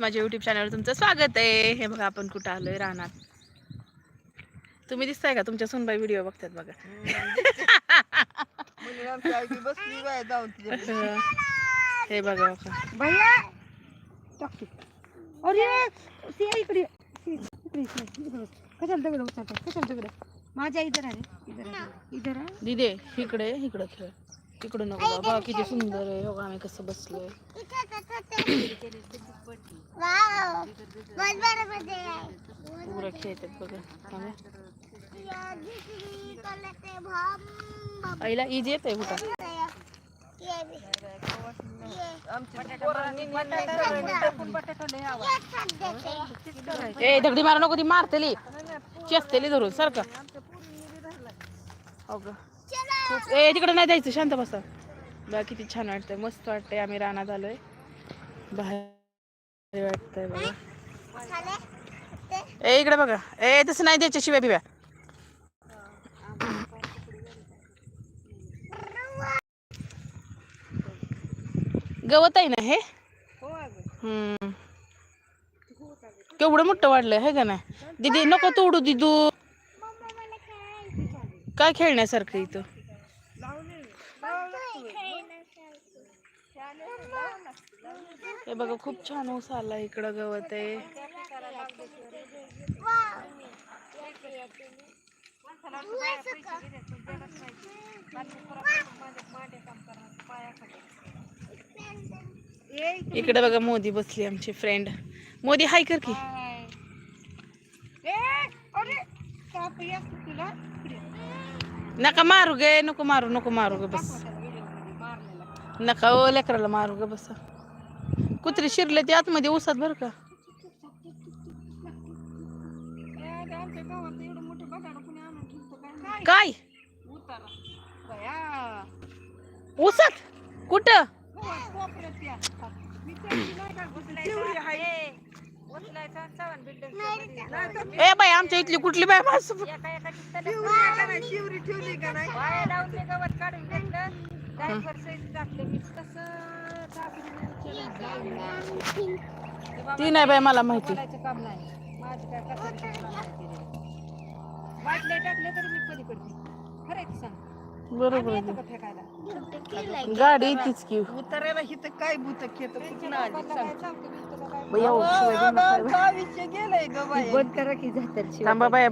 माझ्या युट्यूब चॅनलवर तुमचं स्वागत आहे. हे बघा आपण कुठं आलोय? रानात. तुम्ही दिसताय का? तुमच्या सुनबाई व्हिडिओ बघतात बघा. हे बघा आहे इकडे. इकडे माझ्या इधर आहे. इधर दिदे इकडे इकडं खेळ. इकडं नको बघा किती सुंदर आहे. बघा आम्ही कसं बसलोय. पुरं खेळतात बघा आईला इज येत आहे कुठं? ए दगडी मारा नको ती मारतेली. चेसतेली धरून सारखं अगं ग ए तिकडे नाही जायचं शांत बसा. बघा किती छान वाटतंय मस्त वाटतंय आम्ही रानात आलोय. बाहेर वाटतंय बघा. ए इकडे बघा. ए तसं नाही द्यायच्या शिव्या बिव्या गवत आहे ना हे? हम्म. केवढं मोठं वाढलं हे का नाही? दीदी नको तोडू दिदू. काय खेळण्यासारखं इथं? हे बघा खूप छान ऊस आला इकडं गवत आहे. इकडे बघा मोदी बसली आमची फ्रेंड मोदी हाय कर की. नका मारू गे नको मारू नको मारू ग बस. नका ओ लेकराला मारू ग बस. कुत्री शिरले ते आतमध्ये ऊसात बर का? काय? ऊसात कुठं. ए बाई आमच्या इथली कुठली बाई माणसं? ठेवली का नाही? ते टाकलं मी नाही बाई मला माहिती. काम नाही. माझी काय. वाटले टाकले तरी मी खरं आहे सांग. बरोबर हो. गाडी येतेच की. उतरायला हिथं काय भूत खेत कुठं. आयुष्य गेलंय ग बाई. बंद करा की जातात थांबा बाई